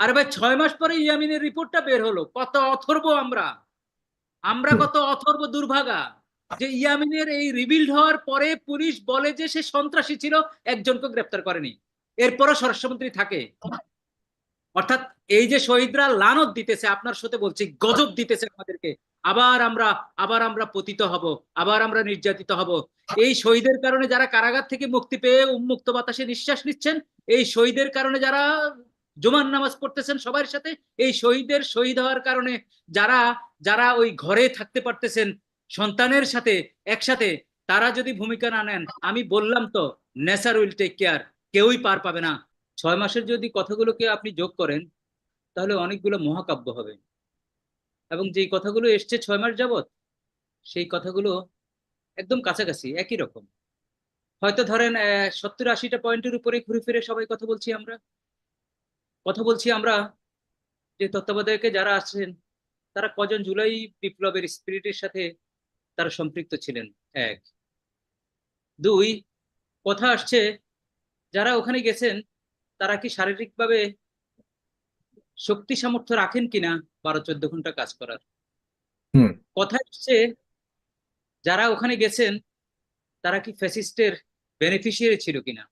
আরে ভাই ছয় মাস পরে ইয়ামিনের রিপোর্টটা বের হলো। কত অথর্ব আমরা। আমরা কত অথর্ব দুর্ভাগা। যে ইয়ামিনের এই রিবিল্ড হওয়ার পরে পুলিশ বলে যে সে সন্ত্রাসী ছিল, একজনকে গ্রেপ্তার করেনি। এরপরও স্বরাষ্ট্রমন্ত্রী থাকে। অর্থাৎ এই যে শহীদরা লানত দিতেছে, আপনার সাথে বলছি, গজব দিতেছে আমাদেরকে। আবার আমরা আবার আমরা পতিত হব, আবার আমরা নির্যাতিত হব। এই শহীদের কারণে যারা কারাগার থেকে মুক্তি পেয়ে উন্মুক্ত বাতাসে নিঃশ্বাস নিচ্ছেন, এই শহীদের কারণে যারা জুমার নামাজ পড়তেছেন সবার সাথে, এই শহীদের শহীদ হওয়ার কারণে যারা যারা ওই ঘরে থাকতে পারতেছেন সন্তানের সাথে, একসাথে, তারা যদি ভূমিকা না নেন, আমি বললাম তো নেচার উইল টেক কেয়ার, কেউই পার পাবে না। ছয় মাসের যদি কথাগুলোকে আপনি যোগ করেন, তাহলে অনেকগুলো মহাকাব্য হবে। এবং যেই কথাগুলো এসছে ছয় মাস যাবত সেই কথাগুলো একদম কাছাকাছি, একই রকম। হয়তো ধরেন সত্তর আশিটা পয়েন্টের উপরে ঘুরে ফিরে সবাই কথা বলছি আমরা। কথা বলছি আমরা যে তত্ত্বাবধায়কে যারা আসছেন তারা কজন জুলাই বিপ্লবের স্পিরিটের সাথে তারা সম্পৃক্ত ছিলেন? এক। দুই কথা আসছে যারা ওখানে গেছেন তারা কি শারীরিকভাবে শক্তি সামর্থ্য রাখেন কিনা? বারো চোদ্দ ঘণ্টা কাজ করার। হুম। কথা এসছে যারা ওখানে গেছেন তারা কি ফ্যাসিস্টের বেনিফিশিয়ারি ছিল কিনা?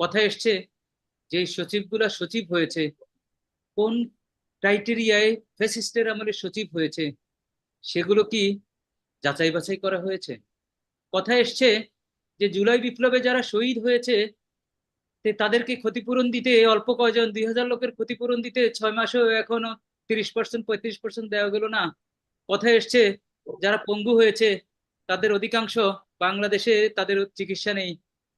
কথা এসছে যে সচিবগুলা সচিব হয়েছে, কোন ক্রাইটেরিয়ায় ফ্যাসিস্টের আমলে সচিব হয়েছে, সেগুলো কি যাচাই বাছাই করা হয়েছে? কথা এসছে যে জুলাই বিপ্লবে যারা শহীদ হয়েছে তাদেরকে ক্ষতিপূরণ দিতে অল্প কয়জন, দুই হাজার লোকের ক্ষতিপূরণ দিতে ছয় মাসেও এখনও তিরিশ পার্সেন্ট, পঁয়ত্রিশ পার্সেন্ট দেওয়া গেল না। কথা এসছে যারা পঙ্গু হয়েছে, তাদের অধিকাংশ বাংলাদেশে তাদের চিকিৎসা নেই,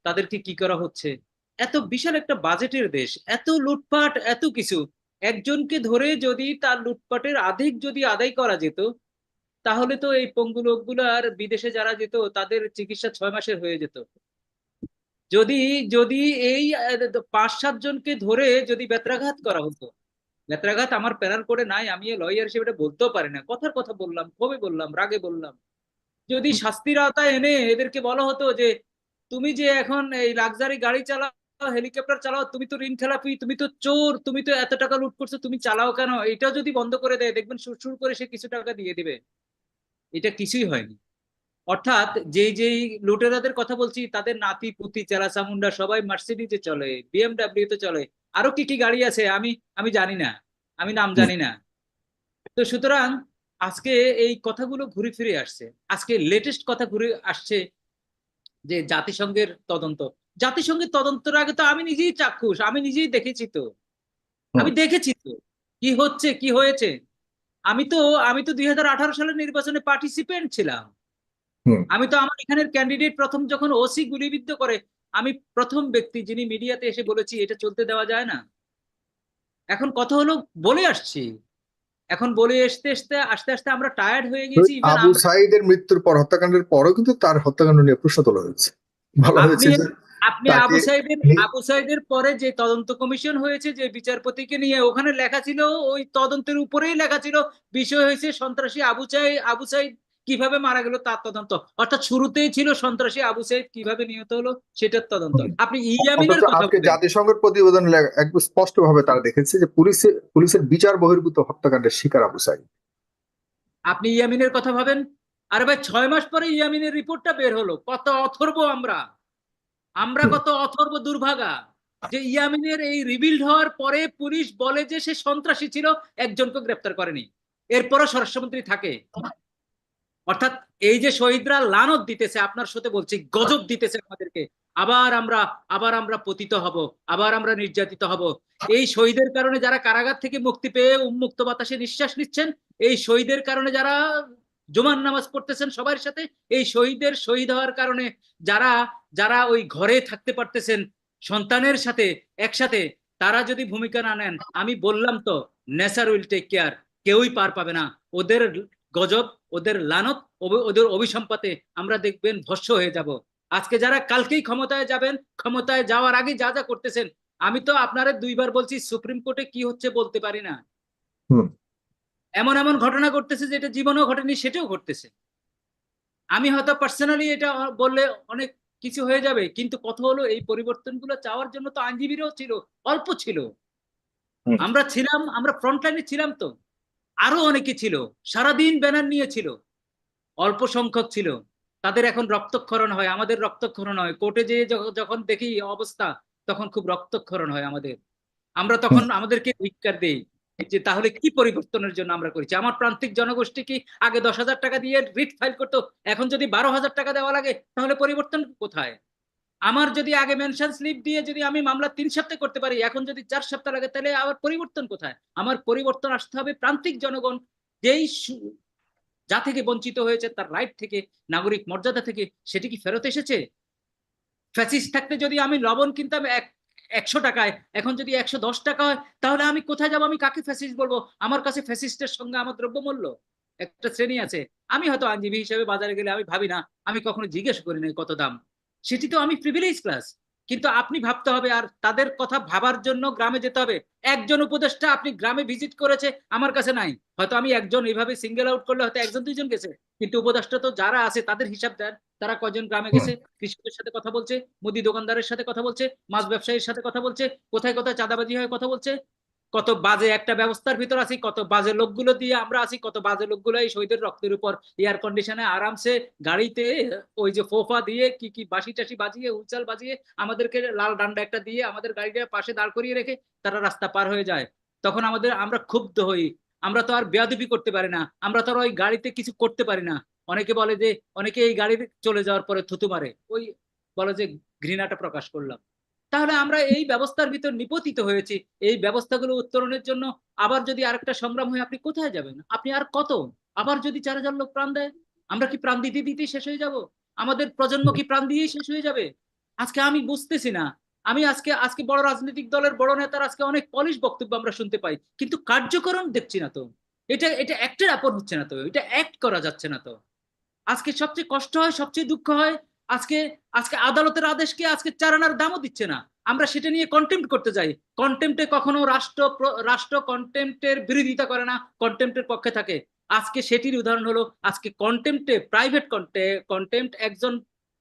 তাদেরকে কি করা হচ্ছে? এত বিশাল একটা বাজেটের দেশ, এত লুটপাট, এত কিছু। একজনকে ধরে যদি তার লুটপাটের আধিক যদি আদায় করা যেত, তাহলে তো এই পঙ্গু লোকগুলো আর বিদেশে যারা যেত, তাদের চিকিৎসা ছয় মাসের হয়ে যেত। যদি যদি এই পাঁচ সাত জনকে ধরে যদি বেত্রাঘাত করা হতো বেত্রাঘাত আমার প্যারার করে নাই, আমি লয়ার হিসেবে এটা বলতেও পারি না। কথার কথা বললাম কবে বললাম, রাগে বললাম। যদি শাস্তির আওতায় এনে এদেরকে বলা হতো যে, তুমি যে এখন এই লাক্সারি গাড়ি চালাও হেলিকপ্টার চালাও, তুমি তো ঋণ খেলাপি, তুমি তো চোর, তুমি তো এত টাকা লুট করছ, তুমি চালাও কেন? এটাও যদি বন্ধ করে দেয়, দেখবেন সুর করে সে কিছু টাকা দিয়ে দিবে। এটা কিছুই হয়নি। অর্থাৎ যেই যেই লুটেরাদের কথা বলছি, তাদের নাতি, পুতি, চেলা চামুন্ডা সবাই মার্সিডিজে চলে বিএমডাব্লিউ তে চলে। আরও কি কি গাড়ি আছে? আমি আমি জানি না। আমি নাম জানি না। তো সুতরাং আজকে এই কথাগুলো ঘুরে ফিরে আসছে। আজকে লেটেস্ট কথা ঘুরে আসছে যে জাতিসংঘের তদন্ত। জাতিসংঘের তদন্তের আগে তো আমি নিজেই চাক্ষুষ আমি নিজেই দেখেছি তো। আমি দেখেছি তো কি হচ্ছে কি হয়েছে। আমি তো আমি তো দুই হাজার আঠারো সালের নির্বাচনে পার্টিসিপেন্ট ছিলাম। আমি তো আমার এখানের ক্যান্ডিডেট প্রথম যখন ওসি গুলিবিদ্ধ করে আমি প্রথম ব্যক্তি যিনি মিডিয়াতে এসে বলেছি এটা চলতে দেওয়া যায় না। এখন কথা হলো বলে আসছি। এখন বলে আসতে আসতে আস্তে আস্তে আমরা টায়ার্ড হয়ে গেছি আবু সাইদের মৃত্যুর পর হত্যাকাণ্ডের পরও কিন্তু তার হত্যাকাণ্ড নিয়ে প্রশ্ন তোলা হয়েছে। ভালো হয়েছে আপনি আবু সাইদের। আবু সাইদের পরে যে তদন্ত কমিশন হয়েছে যে বিচারপতিকে নিয়ে ওখানে লেখা ছিল ওই তদন্তের উপরেই লেখা ছিল বিষয় হয়েছে সন্ত্রাসী আবু সাই আবু সাইদ কীভাবে মারা গেল তার তদন্ত। অর্থাৎ শুরুতেই ছিল সন্ত্রাসী আবু সাইদ কীভাবে নিহত হলো সেটার তদন্ত। আপনি ইয়ামিনের কথা। জাতিসংঘের প্রতিবেদন একদম স্পষ্ট ভাবে তারা দেখেছে যে পুলিশের পুলিশের বিচার বহির্ভূত হত্যাকাণ্ডের শিকার আবু সাইদ। আপনি ইয়ামিনের কথা ভাবেন? আরে ভাই ছয় মাস পরে ইয়ামিনের রিপোর্টটা বের হলো। কত অথর্ব আমরা। আমরা কত অথর্ব দুর্ভাগা যে ইয়ামিনের এই রিবিল্ড হওয়ার পরে পুলিশ বলে যে সে সন্ত্রাসী ছিল, একজনকে গ্রেপ্তার করেনি। এরপরও স্বরাষ্ট্রমন্ত্রী থাকে। অর্থাৎ এই যে শহীদরা লানত দিতেছে, আপনার সাথে বলছি, গজব দিতেছে আমাদেরকে। আবার আমরা আবার আমরা পতিত হব, আবার আমরা নির্যাতিত হব। এই শহীদের কারণে যারা কারাগার থেকে মুক্তি পেয়ে উন্মুক্ত বাতাসে নিঃশ্বাস নিচ্ছেন, এই শহীদের কারণে যারা জুমার নামাজ পড়তেছেন সবার সাথে, এই শহীদের শহীদ হওয়ার কারণে যারা যারা ওই ঘরে থাকতে পারতেছেন সন্তানের সাথে, একসাথে, তারা যদি ভূমিকা না নেন, আমি বললাম তো নেচার উইল টেক কেয়ার, কেউই পার পাবে না। ওদের গজব, ওদের লানত ওদের অভিসম্পাতে আমরা দেখবেন ভস্য হয়ে যাব। আজকে যারা কালকেই ক্ষমতায় যাবেন, ক্ষমতায় যাওয়ার আগে যা যা করতেছেন, আমি তো আপনারা দুইবার বলছি, সুপ্রিম কোর্টে কি হচ্ছে বলতে পারি না। এমন এমন ঘটনা ঘটতেছে যেটা জীবনেও ঘটেনি সেটাও ঘটতেছে। আমি হয়তো পার্সোনালি এটা বললে অনেক কিছু হয়ে যাবে কিন্তু কথা হলো এই পরিবর্তনগুলো চাওয়ার জন্য তো আইনজীবীরাও ছিল অল্প ছিল। আমরা ছিলাম আমরা ফ্রন্টলাইনে ছিলাম তো। আরও অনেকে ছিল সারাদিন ব্যানার নিয়ে ছিল। অল্প সংখ্যক ছিল। তাদের এখন রক্তক্ষরণ হয় আমাদের রক্তক্ষরণ হয়। কোর্টে যেয়ে যখন দেখি অবস্থা তখন খুব রক্তক্ষরণ হয় আমাদের। আমরা তখন আমাদেরকে ধিক্কার দেই। যে তাহলে কি পরিবর্তনের জন্য আমরা করেছি? আমার প্রান্তিক জনগোষ্ঠী কি আগে দশ হাজার টাকা দিয়ে রিট ফাইল করতো? এখন যদি বারো হাজার টাকা দেওয়া লাগে, তাহলে পরিবর্তন কোথায়? আমার যদি আগে মেনশন স্লিপ দিয়ে যদি আমি মামলা তিন সপ্তাহে করতে পারি, এখন যদি চার সপ্তাহ লাগে, তাহলে আবার পরিবর্তন কোথায়? আমার পরিবর্তন আসতে হবে প্রান্তিক জনগণ, যেই যা থেকে বঞ্চিত হয়েছে তার রাইট থেকে, নাগরিক মর্যাদা থেকে, সেটি কি ফেরত এসেছে? ফ্যাসিস্ট থাকতে যদি আমি লবণ কিনতাম এক একশো টাকায়। এখন যদি একশো দশ টাকা হয়, তাহলে আমি কোথায় যাব? আমি কাকে ফ্যাসিস্ট বলব? আমার কাছে ফ্যাসিস্টের সঙ্গে আমার দ্রব্য মূল্য? একটা শ্রেণি আছে। আমি হয়তো আইনজীবী হিসেবে বাজারে গেলে আমি ভাবি না, আমি কখনো জিজ্ঞেস করি না কত দাম। সেটি তো আমি প্রিভিলেজ ক্লাস কিন্তু আপনি ভাবতে হবে আর তাদের কথা ভাবার জন্য গ্রামে যেতে হবে। একজন উপদেষ্টা আপনি গ্রামে ভিজিট করেছে আমার কাছে নাই। হয়তো আমি একজন এইভাবে সিঙ্গেল আউট করলে হয়তো একজন দুইজন গেছে। কিন্তু উপদেষ্টা তো যারা আছে তাদের হিসাব দেন। তারা কজন গ্রামে গেছে কৃষকের সাথে কথা বলছে মুদি দোকানদারের সাথে কথা বলছে মাছ ব্যবসায়ীর সাথে কথা বলছে কোথায় কোথায় চাঁদাবাজি হয় কথা বলছে। কত বাজে একটা ব্যবস্থার ভিতর আছি, কত বাজে লোকগুলো দিয়ে আমরা আছি, কত বাজে লোকগুলো এই শহীদের রক্তের উপর এয়ার কন্ডিশনে আরামসে গাড়িতে ওই যে ফোফা দিয়ে কি কি বাসি টাসি বাজিয়ে উচাল বাজিয়ে আমাদেরকে লাল ডান্ডা একটা দিয়ে আমাদের গাড়িটা পাশে দাঁড় করিয়ে রেখে তারা রাস্তা পার হয়ে যায়। তখন আমাদের, আমরা ক্ষুব্ধ হই। আমরা তো আর বেয়াদবি করতে পারি না। আমরা তো আর ওই গাড়িতে কিছু করতে পারি না। অনেকে বলে যে, অনেকে এই গাড়ির চলে যাওয়ার পরে থুতু মারে। ওই বলে যে ঘৃণাটা প্রকাশ করলাম। তাহলে আমরা এই ব্যবস্থার ভিতর নিপতিত হয়েছি। এই ব্যবস্থাগুলো উত্তরণের জন্য আবার যদি আরেকটা সংগ্রাম হয়, আপনি কোথায় যাবেন? আপনি আর কত? আবার যদি চার হাজার লোক প্রাণ দেয়, আমরা কি প্রাণ দিতে দিতেই শেষ হয়ে যাব? আমাদের প্রজন্ম কি প্রাণ দিয়েই শেষ হয়ে যাবে? আজকে আমি বুঝতেছি না। আমি আজকে আজকে বড় রাজনৈতিক দলের বড় নেতার আজকে অনেক পলিশ বক্তব্য আমরা শুনতে পাই, কিন্তু কার্যকরণ দেখছি না তো। এটা এটা অ্যাক্টের আপন হচ্ছে না তো। এটা অ্যাক্ট করা যাচ্ছে না তো। আজকে সবচেয়ে কষ্ট হয়, সবচেয়ে দুঃখ হয় আজকে আজকে আদালতের আদেশকে আজকে চার আনার দামও দিচ্ছে না। আমরা সেটা নিয়ে কন্টেম্প করতে যাই। কন্টেম্পটে কখনো রাষ্ট্র রাষ্ট্র কন্টেম্পটের বিরোধিতা করে না কন্টেম্পটের পক্ষে থাকে। আজকে সেটির উদাহরণ হলো, আজকে কন্টেম্পটে প্রাইভেট কন্টেম্পট একজন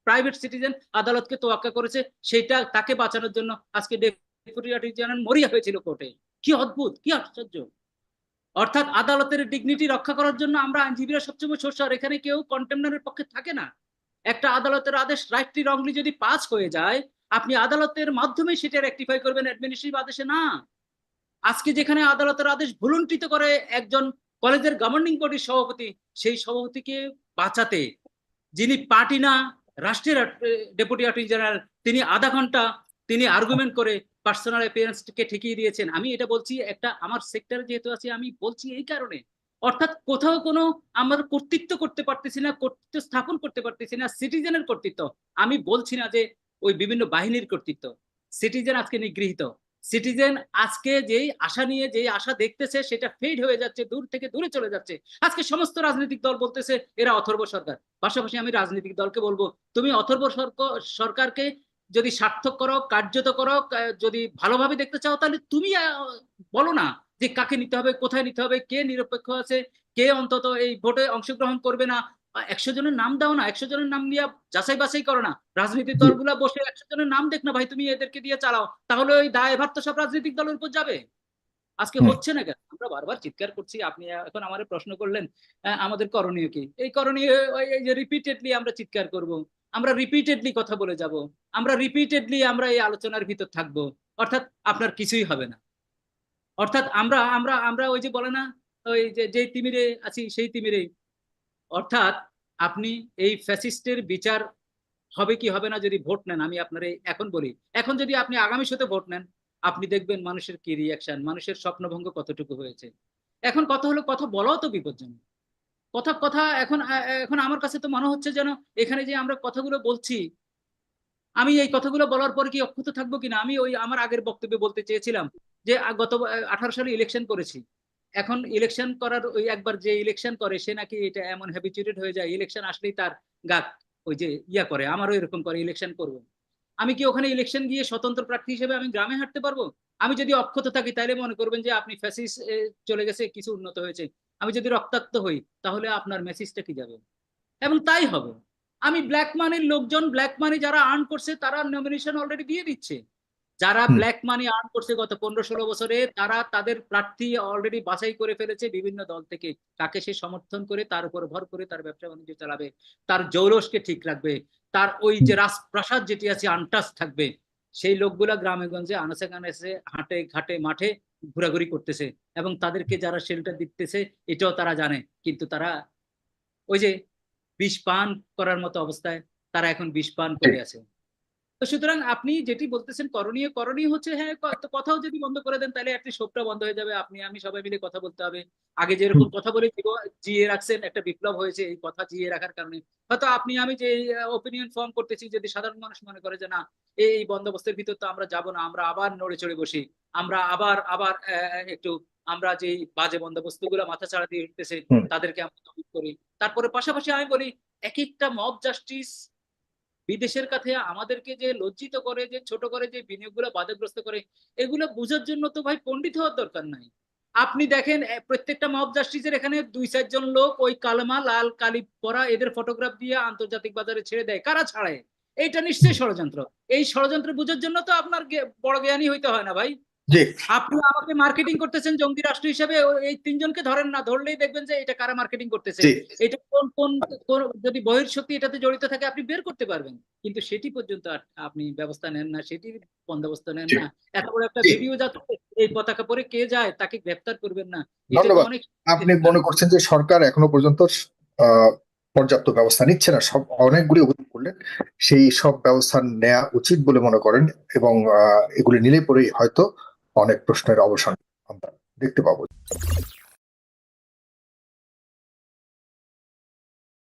প্রাইভেট সিটিজেন আদালতকে তোয়াক্কা করেছে, সেটা তাকে বাঁচানোর জন্য আজকে ডেপুটি অ্যাটর্নি জেনারেল মরিয়া হয়েছিল কোর্টে। কি অদ্ভুত, কি আশ্চর্য। অর্থাৎ আদালতের ডিগনিটি রক্ষা করার জন্য আমরা আইনজীবীরা সবসময় সোচ্চার এখানে কেউ কন্টেমনারের পক্ষে থাকে না। একটা আদালতের আদেশ রাইটলি রংলি যদি পাস হয়ে যায়, আপনি আদালতের মাধ্যমে সেটা রেকটিফাই করবেন অ্যাডমিনিস্ট্রেটিভ আদেশে না। আজকে যেখানে আদালতের আদেশ ভুলুণ্ঠিত করে একজন কলেজের গভর্নিং বডির সভাপতি, সেই সভাপতিকে বাঁচাতে, যিনি পার্টি না, রাষ্ট্রের ডেপুটি অ্যাটর্নি জেনারেল তিনি আধা ঘণ্টা তিনি আর্গুমেন্ট করে পার্সোনাল অ্যাপিয়ারেন্সকে ঠেকিয়ে দিয়েছেন। আমি এটা বলছি, একটা আমার সেক্টরে যেহেতু আছি, আমি বলছি এই কারণে অর্থাৎ কোথাও কোনো আমার কর্তৃত্ব করতে পারতেছি না, কর্তৃত্ব স্থাপন করতে পারতেছি না সিটিজেনের কর্তৃত্ব। আমি বলছি না যে ওই বিভিন্ন বাহিনীর কর্তৃত্ব। সিটিজেন আজকে নিগৃহীত। সিটিজেন আজকে যেই আশা নিয়ে যেই আশা দেখতেছে, সেটা ফেড হয়ে যাচ্ছে, দূর থেকে দূরে চলে যাচ্ছে। আজকে সমস্ত রাজনৈতিক দল বলতেছে, এরা অথর্ব সরকার। পাশাপাশি আমি রাজনৈতিক দলকে বলব, তুমি অথর্ব সরকারকে যদি সার্থক করো, কার্যত করো যদি ভালোভাবে দেখতে চাও, তাহলে তুমি বলো না। যে কাকে নিতে হবে কোথায় নিতে হবে কে নিরপেক্ষ আছে কে অন্তত এই ভোটে অংশগ্রহণ করবে না? একশো জনের নাম দাও না একশো জনের নাম নিয়ে যাচাই বাছাই করো না। রাজনৈতিক দলগুলা বসে একশো জনের নাম দেখ না ভাই তুমি এদেরকে দিয়ে চালাও। তাহলে ওই দায় ভার তো সব রাজনৈতিক দলের উপর যাবে। আজকে হচ্ছে না কেন? আমরা বারবার চিৎকার করছি আপনি এখন আমারে প্রশ্ন করলেন আমাদের করণীয় কি? এই করণীয় এই যে রিপিটেডলি আমরা চিৎকার করব আমরা রিপিটেডলি কথা বলে যাব আমরা রিপিটেডলি আমরা এই আলোচনার ভিতর থাকব অর্থাৎ আপনার কিছুই হবে না। অর্থাৎ আমরা আমরা আমরা ওই যে বলে না, ওই যে তিমিরে আছি, সেই তিমিরে। অর্থাৎ আপনি এই ফ্যাসিস্টের বিচার হবে কি হবে না যদি ভোট নেন, আমি আপনার এখন বলি। এখন যদি আপনি আগামী শোতে ভোট নেন, আপনি দেখবেন মানুষের কি রিয়াকশন মানুষের স্বপ্নভঙ্গ কতটুকু হয়েছে। এখন কথা হলো, কথা বলাও তো বিপজ্জনক। কথা কথা এখন এখন আমার কাছে তো মনে হচ্ছে যেন এখানে যে আমরা কথাগুলো বলছি, আমি এই কথাগুলো বলার পর কি অক্ষত থাকব কিনা? আমি ওই আমার আগের বক্তব্যে বলতে চেয়েছিলাম যে গত আঠারো সালে ইলেকশন করেছি। এখন ইলেকশন করার ওই একবার যে ইলেকশন করে, সে নাকি এটা এমন হ্যাবিচুয়েটেড হয়ে যায় ইলেকশন আসলেই তার গা ওই যে ইয়া করে, আমারও এরকম করে ইলেকশন করব। আমি কি ওখানে ইলেকশন গিয়ে স্বতন্ত্র প্রার্থী হিসেবে আমি গ্রামে হাঁটতে পারব? আমি যদি অক্ষত থাকি তাহলে মনে করবেন যে, আপনি ফ্যাসিস চলে গেছে, কিছু উন্নত হয়েছে। আমি যদি রক্তাক্ত হই, তাহলে আপনার মেসেজটা কি যাবে? এবং তাই হবে। আমি ব্ল্যাক মানির লোকজন ব্ল্যাক মানি যারা আর্ন করছে, তারা নমিনেশন অলরেডি দিয়ে দিচ্ছে। যারা ব্ল্যাক মানি আর্ন করছে গত পনেরো ষোলো বছরে তারা তাদের প্রার্থী অলরেডি বাছাই করে ফেলেছে বিভিন্ন দল থেকে। কাকে সে সমর্থন করে তার উপর ভর করে তার ব্যবসা বাণিজ্য চালাবে তার জৌলসকে ঠিক রাখবে তার ওই যে রাজপ্রাসাদ যেটি আছে আনটাস থাকবে সেই লোকগুলা গ্রামে গঞ্জে আনাচে কানাচে হাটে ঘাটে মাঠে ঘোরাঘুরি করতেছে এবং তাদেরকে যারা শেল্টার দিতেছে এটাও তারা জানে। কিন্তু তারা ওই যে বিষ পান করার মতো অবস্থায় তারা এখন বিষ পান করে আছে। তো সুতরাং আপনি যেটি বলতেছেন করণীয় করণীয় হচ্ছে হ্যাঁ কথাও যদি বন্ধ করে দেন তাহলে একটি শোকটা বন্ধ হয়ে যাবে। আপনি আমি সবাই মিলে কথা বলতে হবে। আগে যেরকম কথা বলে জিয়ে রাখছেন একটা বিপ্লব হয়েছে এই কথা জিয়ে রাখার কারণে। হয়তো আপনি আমি যে ওপিনিয়ন ফর্ম করতেছি যদি সাধারণ মানুষ মনে করে যে না এই বন্দোবস্তের ভিতর তো আমরা যাব না আমরা আবার নড়ে চড়ে বসি। আমরা আবার আবার একটু আমরা যে বাজে বন্দোবস্তগুলো মাথা ছাড়া দিয়ে উঠতেছে তাদেরকে আমরা করি। তারপরে পাশাপাশি আমি বলি এক একটা মব জাস্টিস বিদেশের কাছে আমাদেরকে যে লজ্জিত করে, যে ছোট করে, যে বিনিয়োগগুলো বাধাগ্রস্ত করে, এগুলো বোঝার জন্য তো ভাই পণ্ডিত হওয়ার দরকার নাই। আপনি দেখেন প্রত্যেকটা মব জাস্টিসের এখানে দুই চারজন লোক ওই কালমা, লাল, কালি পরা এদের ফটোগ্রাফ দিয়ে আন্তর্জাতিক বাজারে ছেড়ে দেয়। কারা ছাড়ে এইটা নিশ্চয়ই ষড়যন্ত্র। এই ষড়যন্ত্র বুঝার জন্য তো আপনার বড় জ্ঞানী হইতে হয় না ভাই। জি। আপনি আমাকে মার্কেটিং করতেছেন জঙ্গি রাষ্ট্র হিসেবে এই তিনজনকে ধরেন না ধরলেই দেখবেন যে এটা কারা মার্কেটিং করতেছে। এটা কোন কোন যদি বহির শক্তি এটাতে জড়িত থাকে আপনি বের করতে পারবেন। কিন্তু সেটি পর্যন্ত আপনি ব্যবস্থা নেন না সেটির বন্দোবস্ত নেন না। এত বড় একটা ভিডিও যাচ্ছে এই পতাকা পরে কে যায় তাকে গ্রেফতার করবেন না। ধন্যবাদ। আপনি মনে করছেন যে সরকার এখনও পর্যন্ত আহ, পর্যাপ্ত ব্যবস্থা নিচ্ছে না। সব অনেকগুলি অভিযোগ করলেন সেই সব ব্যবস্থা নেওয়া উচিত বলে মনে করেন এবং এগুলি নিলে পরেই হয়তো অনেক প্রশ্নের অবসান আমরা দেখতে পাবো।